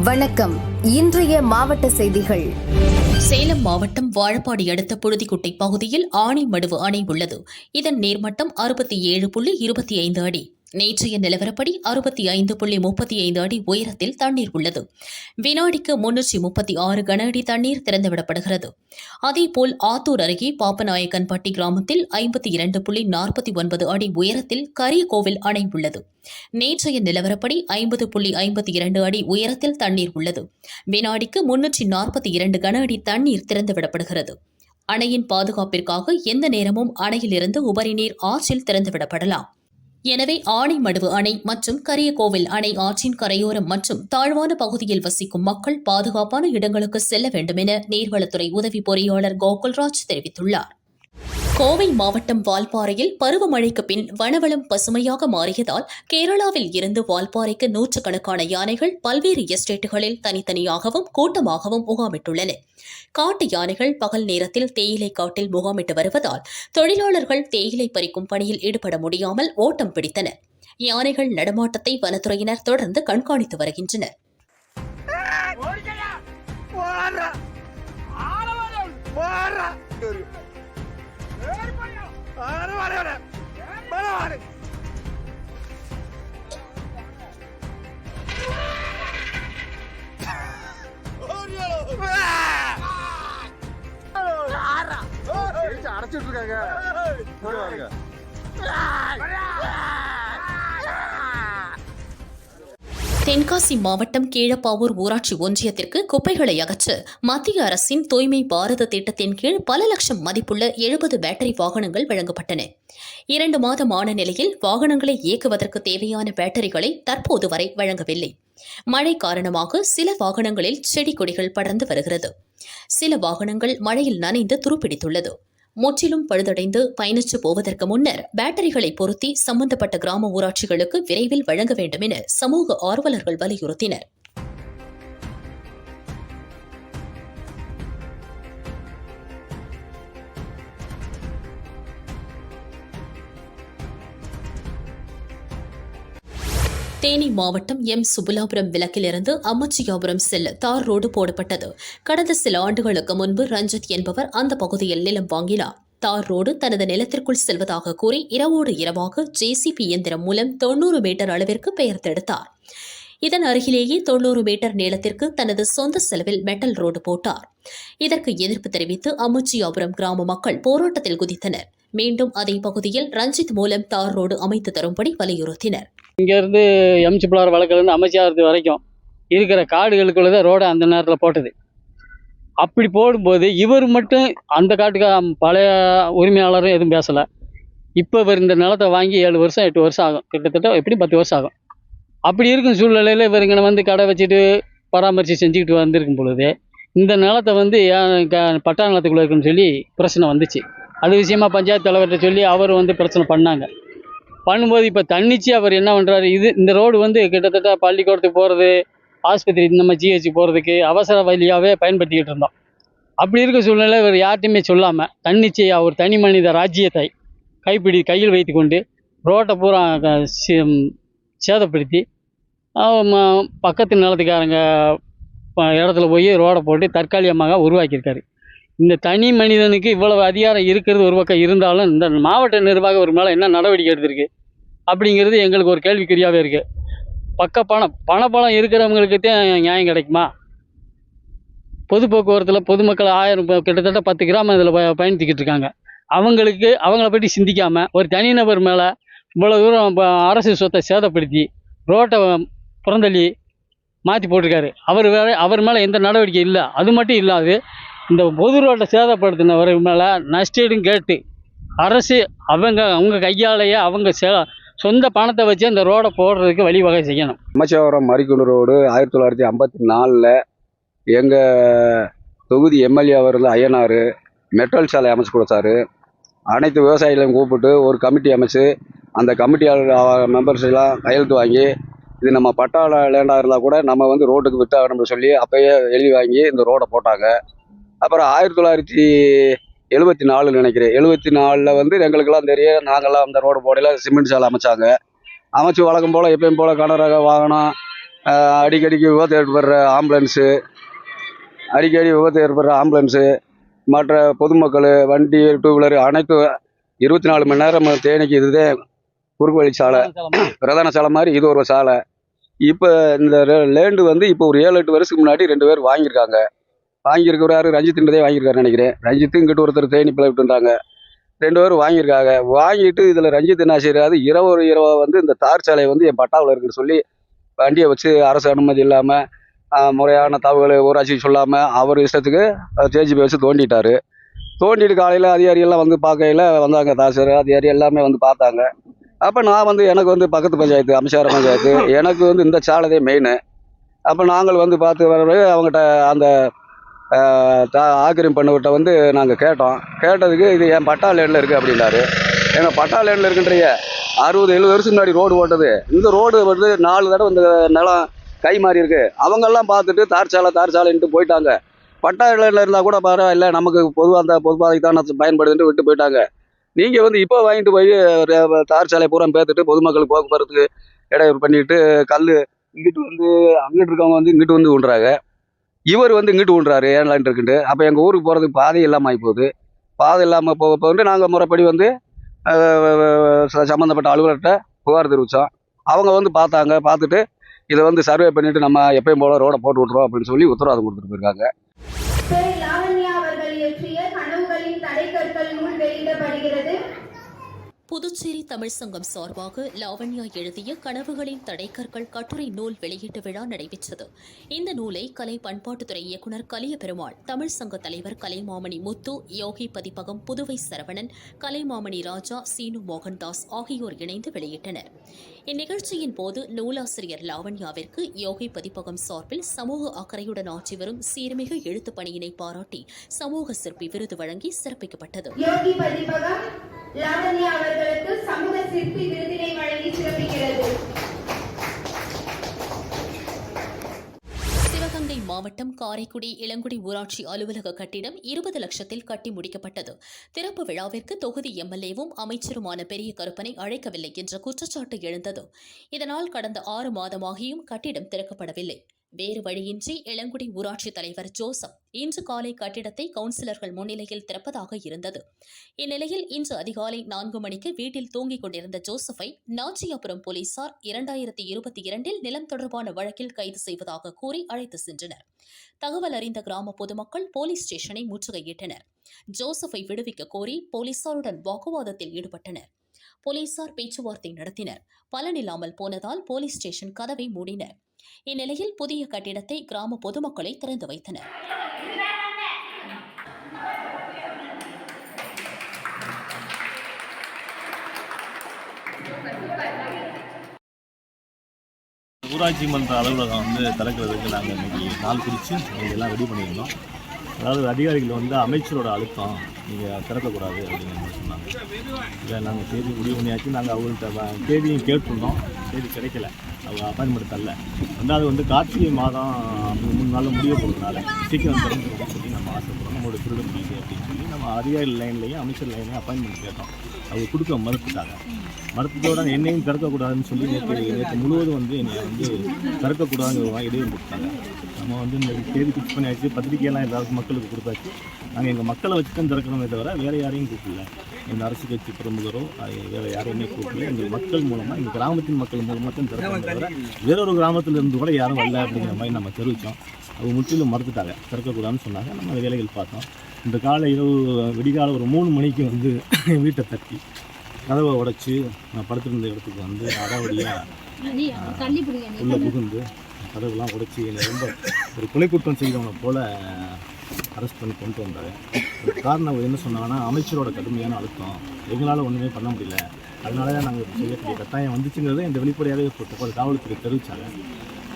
வணக்கம். இன்றைய மாவட்ட செய்திகள். சேலம் மாவட்டம் வாழப்பாடி அடுத்த புழுதிக்குட்டை பகுதியில் ஆனைமடுவு அணை உள்ளது இதன் நீர்மட்டம் அறுபத்தி ஏழு புள்ளி இருபத்தி ஐந்து அடி. நேற்றைய நிலவரப்படி அறுபத்தி ஐந்து புள்ளி முப்பத்தி ஐந்து அடி உயரத்தில் தண்ணீர் உள்ளது. வினாடிக்கு முன்னூற்றி முப்பத்தி ஆறு கன அடி தண்ணீர் திறந்துவிடப்படுகிறது. அதேபோல் ஆத்தூர் அருகே பாப்பநாயக்கன்பட்டி கிராமத்தில் ஐம்பத்தி இரண்டு புள்ளி நாற்பத்தி ஒன்பது அடி உயரத்தில் கரியகோவில் அணை உள்ளது. நேற்றைய நிலவரப்படி ஐம்பது புள்ளி ஐம்பத்தி இரண்டு அடி உயரத்தில் தண்ணீர் உள்ளது. வினாடிக்கு முன்னூற்றி நாற்பத்தி இரண்டு கன அடி தண்ணீர் திறந்துவிடப்படுகிறது. அணையின் பாதுகாப்பிற்காக எந்த நேரமும் அணையிலிருந்து உபரி நீர் ஆற்றில் திறந்துவிடப்படலாம். எனவே ஆனைமடுவு அணை மற்றும் கரியகோவில் அணை ஆற்றின் கரையோரம் மற்றும் தாழ்வான பகுதியில் வசிக்கும் மக்கள் பாதுகாப்பான இடங்களுக்கு செல்ல வேண்டும் என நீர்வளத்துறை உதவி பொறியாளர் கோகுல்ராஜ் தெரிவித்துள்ளார். கோவை மாவட்டம் வால்பாறையில் பருவமழைக்கு பின் வனவளம் பசுமையாக மாறியதால் கேரளாவில் இருந்து வால்பாறைக்கு நூற்றுக்கணக்கான யானைகள் பல்வேறு எஸ்டேட்டுகளில் தனித்தனியாகவும் கூட்டமாகவும் முகாமிட்டுள்ளன. காட்டு யானைகள் பகல் நேரத்தில் தேயிலை காட்டில் முகாமிட்டு வருவதால் தொழிலாளர்கள் தேயிலை பறிக்கும் பணியில் ஈடுபட முடியாமல் ஓட்டம் பிடித்தனர் யானைகள் நடமாட்டத்தை வனத்துறையினர் தொடர்ந்து கண்காணித்து வருகின்றனர். ஓடிக்கடா ஆறு வாரு வாரு வாரு வாரு அடைச்சிட்டு இருக்காங்க தென்காசி மாவட்டம் கீழப்பாவூர் ஊராட்சி ஒன்றியத்திற்கு குப்பைகளை அகற்ற மத்திய அரசின் தூய்மை பாரத திட்டத்தின் கீழ் பல லட்சம் மதிப்புள்ள எழுபது பேட்டரி வாகனங்கள் வழங்கப்பட்டன. இரண்டு மாதமான நிலையில் வாகனங்களை இயக்குவதற்கு தேவையான பேட்டரிகளை தற்போது வரை வழங்கவில்லை. மழை காரணமாக சில வாகனங்களில் செடி கொடிகள் படர்ந்து வருகிறது. சில வாகனங்கள் மழையில் நனைந்து துருப்பிடித்துள்ளது. முற்றிலும் பழுதடைந்து பயணித்து போவதற்கு முன்னர் பேட்டரிகளை பொருத்தி சம்பந்தப்பட்ட கிராம ஊராட்சிகளுக்கு விரைவில் வழங்க வேண்டும் என சமூக ஆர்வலர்கள் வலியுறுத்தினர். தேனி மாவட்டம் எம். சுபுலாபுரம் விளக்கிலிருந்து அம்மச்சியாபுரம் செல்ல தார் ரோடு போடப்பட்டது. கடந்த சில ஆண்டுகளுக்கு முன்பு ரஞ்சித் என்பவர் அந்த பகுதியில் நிலம் வாங்கினார். தார் ரோடு தனது நிலத்திற்குள் செல்வதாக கூறி இரவோடு இரவாக ஜேசிபி இயந்திரம் மூலம் தொண்ணூறு மீட்டர் அளவிற்கு பெயர்த்தெடுத்தார் இதன் அருகிலேயே தொண்ணூறு மீட்டர் நீளத்திற்கு தனது சொந்த செலவில் மெட்டல் ரோடு போட்டார். இதற்கு எதிர்ப்பு தெரிவித்து அம்முச்சியாபுரம் கிராம மக்கள் போராட்டத்தில் குதித்தனர். மீண்டும் அதே பகுதியில் ரஞ்சித் மூலம் தார் ரோடு அமைத்து தரும்படி வலியுறுத்தினர். இங்கேருந்து எம்சி பிள்ளார் வழக்கிலிருந்து அமைச்சாகிறது வரைக்கும் இருக்கிற காடுகளுக்குள்ள தான் ரோடை அந்த நேரத்தில் போட்டது. அப்படி போடும்போது இவர் மட்டும் அந்த காட்டுக்கு பழைய உரிமையாளரும் எதுவும் பேசலை. இப்போ இவர் இந்த நிலத்தை வாங்கி ஏழு வருஷம் எட்டு வருஷம் ஆகும். கிட்டத்தட்ட எப்படி பத்து வருஷம் ஆகும். அப்படி இருக்கும் சூழ்நிலையில் இவர் இங்கே வந்து கடை வச்சுட்டு பராமரித்து செஞ்சுக்கிட்டு வந்திருக்கும் பொழுது இந்த நிலத்தை வந்து க- பட்டா நிலத்துக்குள்ளே இருக்குன்னு சொல்லி பிரச்சனை வந்துச்சு. அது விஷயமா பஞ்சாயத்து தலைவர்கிட்ட சொல்லி அவர் வந்து பிரச்சனை பண்ணாங்க. பண்ணும்போது இப்போ தன்னிச்சு அவர் என்ன பண்ணுறாரு இது இந்த ரோடு வந்து கிட்டத்தட்ட பள்ளிக்கூடத்துக்கு போகிறது ஆஸ்பத்திரி நம்ம ஜிஹெச் போகிறதுக்கு அவசர வழியாகவே பயன்படுத்திக்கிட்டு இருந்தோம். அப்படி இருக்க சூழ்நிலை இவர் யார்ட்டையுமே சொல்லாமல் தன்னிச்சு அவர் தனி மனித ராஜ்யத்தை கைப்பிடி கையில் வைத்துக்கொண்டு ரோட்டை பூரா க- சேதப்படுத்தி ம- பக்கத்து நிலத்துக்காரங்க இடத்துல போய் ரோடை போட்டு தற்காலிகமாக உருவாக்கியிருக்காரு. இந்த தனி மனிதனுக்கு இவ்வளவு அதிகாரம் இருக்கிறது ஒரு பக்கம் இருந்தாலும் இந்த மாவட்ட நிர்வாகம் ஒரு மேலே என்ன நடவடிக்கை எடுத்திருக்கு அப்படிங்கிறது எங்களுக்கு ஒரு கேள்விக்குறியாகவே இருக்குது பக்க பணம் பணப்பணம் இருக்கிறவங்களுக்கு தான் நியாயம் கிடைக்குமா? பொது போக்குவரத்தில் பொதுமக்கள் ஆயிரம் கிட்டத்தட்ட பத்து கிராமம் இதில் பயணித்துக்கிட்டு இருக்காங்க. அவங்களுக்கு அவங்கள பற்றி சிந்திக்காமல் ஒரு தனிநபர் மேலே இவ்வளோ தூரம் ப- அரசு சொத்தை சேதப்படுத்தி ரோட்டை புறந்தள்ளி மாற்றி போட்டிருக்காரு. அவர் வேறு அவர் மேலே எந்த நடவடிக்கை இல்லை. அது மட்டும் இல்லாது இந்த பொது ரோட்டை சேதப்படுத்தினவர் மேலே நஷ்டீடும் கேட்டு அரசு அவங்க அவங்க கையாலேயே அவங்க சே சொந்த பணத்தை வச்சு அந்த ரோடை போடுறதுக்கு வழிவகை செய்யணும். அம்மச்சவரம் மரிக்குண்டு ரோடு ஆயிரத்தி தொள்ளாயிரத்தி ஐம்பத்தி நாலில் எங்கள் தொகுதி எம்எல்ஏ அவர்கள் ஐயனார் மெட்ரல் சாலை அமைச்சு கொடுத்தாரு. அனைத்து விவசாயிகளையும் கூப்பிட்டு ஒரு கமிட்டி அமைச்சு அந்த கமிட்டியாளர் மெம்பர்ஸ் எல்லாம் கையெழுத்து வாங்கி இது நம்ம பட்டா லேண்டாக இருந்தால் கூட நம்ம வந்து ரோட்டுக்கு விட்டாகணும்னு சொல்லி அப்பயே எழுதி வாங்கி இந்த ரோடை போட்டாங்க. அப்புறம் ஆயிரத்தி தொள்ளாயிரத்தி எழுபத்தி நாலு நினைக்கிறேன். எழுபத்தி நாலில் வந்து எங்களுக்கெல்லாம் தெரியும். நாங்கள்லாம் அந்த ரோடு போடையில் சிமெண்ட் சாலை அமைச்சாங்க. அமைச்சு வழக்கம் போல் எப்பயும் போல் கனரக வாகனம் அடிக்கடிக்கு விபத்து ஏற்படுற ஆம்புலன்ஸு அடிக்கடி விபத்து ஏற்படுற ஆம்புலன்ஸு மற்ற பொதுமக்கள் வண்டி டூ வீலர் அனைத்து இருபத்தி நாலு மணி நேரம் தேனிக்கு இதுதான் குறுக்கு வழி சாலை. பிரதான சாலை மாதிரி இது ஒரு சாலை. இப்போ இந்த லேண்டு வந்து இப்போ ஒரு ஏழு எட்டு வருஷத்துக்கு முன்னாடி ரெண்டு பேர் வாங்கியிருக்காங்க. வாங்கியிருக்கிறாரு ரஞ்சித்ன்றதே வாங்கியிருக்காரு நினைக்கிறேன். ரஞ்சித்து இங்கிட்டு ஒருத்தர் தேனி பிள்ளை விட்டுருந்தாங்க ரெண்டு பேரும் வாங்கியிருக்காங்க. வாங்கிட்டு இதில் ரஞ்சித் என்ன செய்யறாரு இரவு ஒரு இரவா வந்து இந்த தார் சாலை வந்து என் பட்டாவில் இருக்குன்னு சொல்லி வண்டியை வச்சு அரசு அனுமதி இல்லாமல் முறையான தகவல் ஊராட்சி சொல்லாமல் அவர் இஷ்டத்துக்கு ஜேஜிபி வச்சு தோண்டிட்டார். தோண்டிட்டு காலையில் அதிகாரியெல்லாம் வந்து பார்க்கையில் வந்தாங்க. தாசர் அதிகாரி எல்லாமே வந்து பார்த்தாங்க. அப்போ நான் வந்து எனக்கு வந்து பக்கத்து பஞ்சாயத்து அம்சார பஞ்சாயத்து எனக்கு வந்து இந்த சாலைதே மெயின் அப்போ நாங்கள் வந்து பார்த்து வர பிறகு அவங்ககிட்ட அந்த ஆக்கிரமிப்பு பண்ணவர்கிட்ட வந்து நாங்கள் கேட்டோம். கேட்டதுக்கு இது என் பட்டா லேண்டில் இருக்குது அப்படின்னாரு. எங்கள் பட்டா லேண்டில் இருக்குன்றிய அறுபது எழுபது வருஷம் முன்னாடி ரோடு ஓட்டது. இந்த ரோடு வந்து நாலு தடவை இந்த நிலம் கை மாறி இருக்கு. அவங்கெல்லாம் பார்த்துட்டு தார் சாலை தார் சாலைன்ட்டு போயிட்டாங்க. பட்டா லேண்டில் இருந்தால் கூட பரவாயில்ல நமக்கு பொதுவாக அந்த பொதுப்பாதைக்கு தான் பயன்படுதுன்ட்டு விட்டு போயிட்டாங்க. நீங்கள் வந்து இப்போ வாங்கிட்டு போய் தார் சாலை பூரா பேத்துட்டு பொதுமக்களுக்கு போக்குவரத்துக்கு இடையூறு பண்ணிட்டு கல் இங்கிட்டு வந்து அங்கிட்டு இருக்கவங்க வந்து இங்கிட்டு வந்து விடுறாங்க இவர் வந்து இங்கிட்டு விண்றாரு ஏன்லான் இருக்குன்ட்டு. அப்போ எங்கள் ஊருக்கு போகிறதுக்கு பாதை இல்லாமல் ஆகிப்போகுது பாதை இல்லாமல் போக போகிட்டு நாங்கள் முறைப்படி வந்து ச- சம்மந்தப்பட்ட அலுவலர்கிட்ட புகார் தெரிவித்தோம் அவங்க வந்து பார்த்தாங்க பார்த்துட்டு இதை வந்து சர்வே பண்ணிட்டு நம்ம எப்பயும் போல ரோடை போட்டு விட்றோம் அப்படின்னு சொல்லி உத்தரவாதம் கொடுத்துட்டு போயிருக்காங்க திரு லாவண்யா அவர்கள் இயற்றிய கனவுகளின் தடைக்கற்கள் நூல் வெளியிடப்படுகிறது புதுச்சேரி தமிழ் சங்கம் சார்பாக லாவண்யா எழுதிய கனவுகளின் தடைக்கற்கள் கட்டுரை நூல் வெளியீட்டு விழா நடைபெற்றது. இந்த நூலை கலை பண்பாட்டுத்துறை இயக்குநர் கலிய பெருமாள் தமிழ் சங்க தலைவர் கலைமாமணி முத்து யோகி பதிப்பகம் புதுவை சரவணன் கலைமாமணி ராஜா சீனு மோகன்தாஸ் ஆகியோர் இணைந்து வெளியிட்டனர். இந்நிகழ்ச்சியின் போது நூலாசிரியர் லாவண்யாவிற்கு யோகி பதிப்பகம் சார்பில் சமூக அக்கறையுடன் ஆற்றி வரும் சீர்மிகு எழுத்துப் பணியினை பாராட்டி சமூக சிற்பி விருது வழங்கி சிறப்பிக்கப்பட்டது. லாவண்யா அவர்களுக்கு சமூக சிற்பி விருதினை வழங்கி சிறப்பிக்கிறது. சிவகங்கை மாவட்டம் காரைக்குடி இளங்குடி ஊராட்சி அலுவலக கட்டிடம் இருபது லட்சத்தில் கட்டி முடிக்கப்பட்டது. திறப்பு விழாவிற்கு தொகுதி எம்எல்ஏவும் அமைச்சருமான பெரிய கருப்பனை அழைக்கவில்லை என்ற குற்றச்சாட்டு எழுந்தது. இதனால் கடந்த ஆறு மாதமாகியும் கட்டிடம் திறக்கப்படவில்லை. வேறு வழியின்றி இளங்குடி ஊராட்சி தலைவர் ஜோசப் இன்று காலை கட்டிடத்தை கவுன்சிலர்கள் முன்னிலையில் திறப்பதாக இருந்தது. இந்நிலையில் இன்று அதிகாலை நான்கு மணிக்கு வீட்டில் தூங்கிக் கொண்டிருந்த ஜோசப்பை நாச்சியாபுரம் போலீசார் இரண்டாயிரத்தி இருபத்தி இரண்டில் நிலம் தொடர்பான வழக்கில் கைது செய்வதாக கூறி அழைத்து சென்றனர். தகவல் அறிந்த கிராம பொதுமக்கள் போலீஸ் ஸ்டேஷனை முற்றுகையிட்டனர். ஜோசப்பை விடுவிக்க கோரி போலீசாருடன் வாக்குவாதத்தில் ஈடுபட்டனர். போலீசார் பேச்சுவார்த்தை நடத்தினர். பலனில்லாமல் போனதால் போலீஸ் ஸ்டேஷன் கதவை மூடினர். இந்நிலையில் புதிய கட்டிடத்தை கிராம பொதுமக்களை திறந்து வைத்தனர். ஊராட்சி மன்ற அலுவலகம் வந்து திறக்கிறதுக்கு நாங்கள் இன்றைக்கி நாள் குறித்து எல்லாம் ரெடி பண்ணியிருந்தோம். அதாவது அதிகாரிகள் வந்து அமைச்சரோட அழுத்தம் நீங்கள் திறக்கக்கூடாது அப்படின்னு சொன்னாங்க. இதை நாங்கள் தேதி முடிவு பண்ணியாச்சு. நாங்கள் அவங்கள்ட்ட தேதியும் கேட்டிருந்தோம். தேதி கிடைக்கல. அப்பாயின்மெண்ட் தரல ரெண்டாவது வந்து கார்த்திகை மாதம் மூணு நாளில் முடிய போகிறதுனால சீக்கிரம் திறந்துருக்கோம் சொல்லி நம்ம ஆசைப்படுறோம். நம்மளோட திருட முடியுது அப்படின்னு சொல்லி நம்ம அதிகாரி லைன்லேயும் அமைச்சர் லைன்லேயும் அப்பாயின்மெண்ட் கேட்டோம். அவங்க கொடுக்க மறுத்துட்டாங்க மறுத்ததோட என்னையும் திறக்கக்கூடாதுன்னு சொல்லி நேற்று நேற்று முழுவதும் வந்து என்னை வந்து திறக்கக்கூடாதுங்கிற இடையே கொடுத்தாங்க. நம்ம வந்து இந்த தேதி ஃபிக்ஸ் பண்ணியாச்சு. பத்திரிக்கையெல்லாம் எல்லாருக்கும் மக்களுக்கு கொடுத்தாச்சு. நாங்கள் எங்கள் மக்களை வச்சு தான் திறக்கிறோமே தவிர வேறு யாரையும் கூப்பிடல. எந்த அரசு கட்சி பிரமுகரோ வேறு யாரையுமே கூப்பிடல எங்கள் மக்கள் மூலமாக எங்கள் கிராமத்தின் மக்கள் மூலமாக தான் திறக்கிறோமே தவிர வேறொரு கிராமத்தில் இருந்து கூட யாரும் வரல அப்படிங்கிற மாதிரி நம்ம தெரிவித்தோம் அவங்க முற்றிலும் மறுத்துட்டாங்க. திறக்கக்கூடாதுன்னு சொன்னாங்க. நம்ம வேலைகள் பார்த்தோம். இந்த காலை இரவு விடிகால ஒரு மூணு மணிக்கு வந்து வீட்டை தட்டி கதவை உடைச்சி நான் படுத்திருந்த இடத்துக்கு வந்து அடாவடியாக உள்ளே புகுந்து கதவுலாம் உடைச்சி என்னை ரொம்ப ஒரு கொலை குற்றம் செய்தவங்களை போல அரெஸ்ட் பண்ணி கொண்டு வந்தார். காரணம் அவர் என்ன சொன்னாங்கன்னா அமைச்சரோட கடுமையான அழுத்தம். எங்களால் ஒன்றுமே பண்ண முடியல. அதனால தான் நாங்கள் செய்யக்கூடிய கட்டாயம் வந்துச்சுங்கிறத இந்த வெளிப்படையாகவே போட்டு காவல்துறை தெரிவித்தாங்க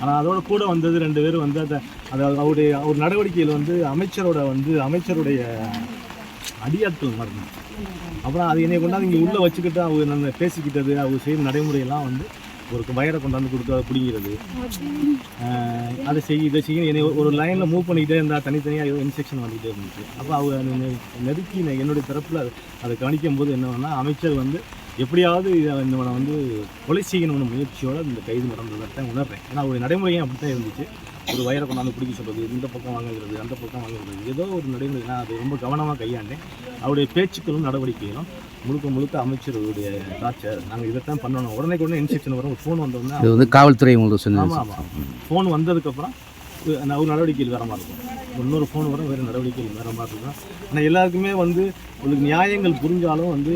ஆனால் அதோட கூட வந்தது ரெண்டு பேரும் வந்து அந்த அதாவது அவருடைய அவர் நடவடிக்கையில் வந்து அமைச்சரோட வந்து அமைச்சருடைய அடியாட்கள் மறந்து அப்புறம் அது என்னை கொண்டாந்து இங்கே உள்ளே வச்சுக்கிட்டு அவங்க நம்ம பேசிக்கிட்டது அவங்க செய்யும் நடைமுறையெல்லாம் வந்து ஒரு வயரை கொண்டாந்து கொடுத்து அதை பிடிங்கிறது அதை செய்ய இதை செய்ய என்னை ஒரு லைனில் மூவ் பண்ணிக்கிட்டே இருந்தால் தனித்தனியாக ஏதோ இன்ஸ்ட்ரக்ஷன் வந்துகிட்டே இருந்துச்சு. அப்போ அவங்க நெருக்கி நான் என்னுடைய தரப்பில் அதை அதை கவனிக்கும் போது என்னன்னா அமைச்சர் வந்து எப்படியாவது இதை இவனை வந்து கொலை செய்யணும்னு முயற்சியோடு இந்த கைது நடந்ததை உணர்றேன். ஏன்னா ஒரு நடைமுறையும் அப்படி தான் இருந்துச்சு? ஒரு வயரை கொண்டாந்து பிடிக்க சொல்றது இந்த பக்கம் வாங்குறது அந்த பக்கம் வாங்குறது ஏதோ ஒரு நடைமுறை. நான் அது ரொம்ப கவனமாக கையாண்டேன். அவருடைய பேச்சுக்களும் நடவடிக்கைகளும் முழுக்க முழுக்க அமைச்சருடைய டார்ச்சர் நாங்கள் இதைத்தான் பண்ணணும். உடனே உடனே இன்ஸ்ட்ரக்ஷன் வரும். ஒரு ஃபோன் வந்தோடனே இது வந்து காவல்துறை உங்களுக்கு சொன்னது. ஆமாம் ஆமாம் ஃபோன் வந்ததுக்கப்புறம் நான் ஒரு நடவடிக்கையில் வேற மாதிரி இருக்கும். இன்னொரு ஃபோன் வரும் வேறு நடவடிக்கையில் வேற மாதிரி இருக்கும். ஆனால் எல்லாருக்குமே வந்து உங்களுக்கு நியாயங்கள் புரிஞ்சாலும் வந்து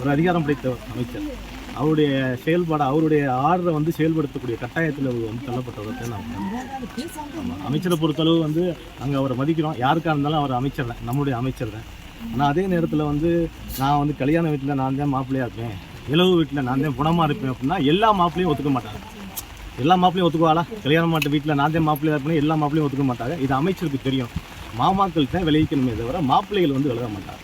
ஒரு அதிகாரம் படைத்த அமைச்சர். அவருடைய செயல்பாடு அவருடைய ஆர்டரை வந்து செயல்படுத்தக்கூடிய கட்டாயத்தில் அவர் வந்து தள்ளப்பட்டதை நான் ஆமாம் அமைச்சரை பொறுத்தளவு வந்து அங்கே அவரை மதிக்கிறோம். யாருக்காக இருந்தாலும் அவர் அமைச்சர் தான். நம்முடைய அமைச்சர் தான். ஆனால் அதே நேரத்தில் வந்து நான் வந்து கல்யாண வீட்டில் நான் தான் மாப்பிள்ளையாக இருப்பேன். இளவு வீட்டில் நான் தான் குணமாக இருப்பேன் அப்படின்னா எல்லா மாப்பிள்ளையும் ஒத்துக்க மாட்டாங்க. எல்லா மாப்பிளையும் ஒத்துக்குவாளா? கல்யாண மாட்டு வீட்டில் நான் தான் மாப்பிள்ளையாக இருப்பேன் எல்லா மாப்பிளையும் ஒத்துக்க மாட்டாங்க. இது அமைச்சருக்கு தெரியும். மாமாக்கள் தான் விளைவிக்கணுமே தவிர மாப்பிள்ளைகள் வந்து விலக மாட்டாங்க.